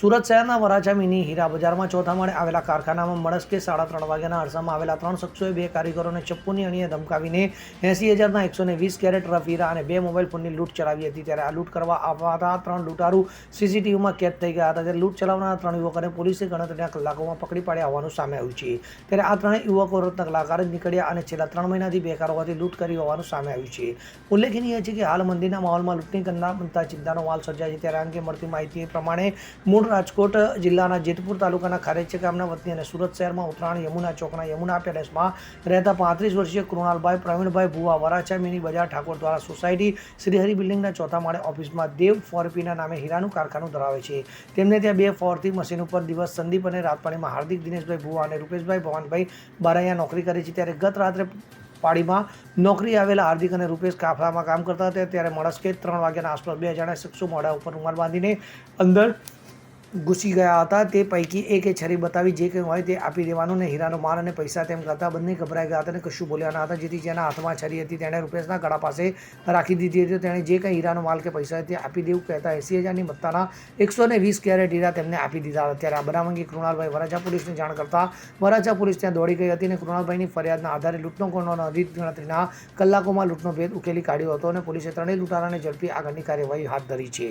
સુરત શહેરના વરાછા મિની હીરા બજારમાં ચોથા માળે આવેલા કારખાનામાં મળસ્કે સાડા ત્રણ વાગ્યાના અરસામાં આવેલા ત્રણ શખ્સોએ બે કારીગરોને ચપ્પુની અણીએ ધમકાવીને એંસી હજારના એકસો ને વીસ કેરેટ રફ હીરા અને બે મોબાઈલ ફોનની લૂંટ ચલાવી હતી. ત્યારે આ લૂંટ કરવા આવતા ત્રણ લૂંટારૂ સીસીટીવીમાં કેદ થઈ ગયા હતા. ત્યારે લૂંટ ચલાવનારા ત્રણ યુવકોને પોલીસે ગણતરીના કલાકોમાં પકડી પાડ્યા હોવાનું સામે આવ્યું છે. ત્યારે આ ત્રણેય યુવકો રત્ન કલાકાર જ નીકળ્યા અને છેલ્લા ત્રણ મહિનાથી બેકાર હોવાથી લૂંટ કરી હોવાનું સામે આવ્યું છે. ઉલ્લેખનીય છે કે હાલ મંદિરના માહોલમાં લૂંટની કરનાર બનતા ચિંતાનો માલ સર્જાય છે. ત્યારે અંગે મળતી માહિતી પ્રમાણે મૂળ રાજકોટ જિલ્લાના જેતપુર તાલુકાના ખારેચે ગામના વતની અને સુરત શહેરમાં ઉત્તરાયણ યમુના ચોકના યમુના પેલેસમાં રહેતા પાંત્રીસ વર્ષીય કૃણાલભાઈ, પ્રવીણભાઈ ભુવા, વરાછા, મિની બજાર ઠાકોર દ્વારા સોસાયટી શ્રીહરિ બિલ્ડિંગના ચોથા માળે ઓફિસમાં દેવ ફોરપીના નામે હીરાનું કારખાનું ધરાવે છે. તેમને ત્યાં બે ફોરથી મશીન ઉપર દિવસ સંદીપ અને રાતપાણીમાં હાર્દિક દિનેશભાઈ ભુવા અને રૂપેશભાઈ ભવાનભાઈ બારૈયા નોકરી કરે છે. ત્યારે ગત રાત્રે પાડીમાં નોકરી આવેલા હાર્દિક અને રૂપેશ કાફલામાં કામ કરતા હતા. ત્યારે મળસ્કે ત્રણ વાગ્યાના આસપાસ બે જણા શખ્સો મોઢા ઉપર રૂમાલ બાંધીને અંદર ઘૂસી ગયા હતા. તે પૈકી એકે છરી બતાવી જે કંઈ હોય તે આપી દેવાનું ને હીરાનો માલ અને પૈસા તેમ કરતા બંને ગભરાઈ ગયા હતા અને કશું બોલ્યા ન હતા. જેથી જેના હાથમાં છરી હતી તેણે રૂપેશના ગળા પાસે રાખી દીધી હતી. તેણે જે કંઈ હીરાનો માલ કે પૈસા તે આપી દેવું કહેતા એંસી હજારની મત્તાના એકસો ને વીસ કેરેટ હીરા તેમને આપી દીધા હતા. ત્યારે આ બનાવ અંગે કૃણાલભાઈ વરાછા પોલીસને જાણ કરતા વરાછા પોલીસ ત્યાં દોડી ગઈ હતી અને કૃણાલભાઈની ફરિયાદના આધારે લૂંટનો ગુનો અધિક ગણતરીના કલાકોમાં લૂંટનો ભેદ ઉકેલી કાઢ્યો હતો અને પોલીસે ત્રણેય લૂંટારાને ઝડપી આગળની કાર્યવાહી હાથ ધરી છે.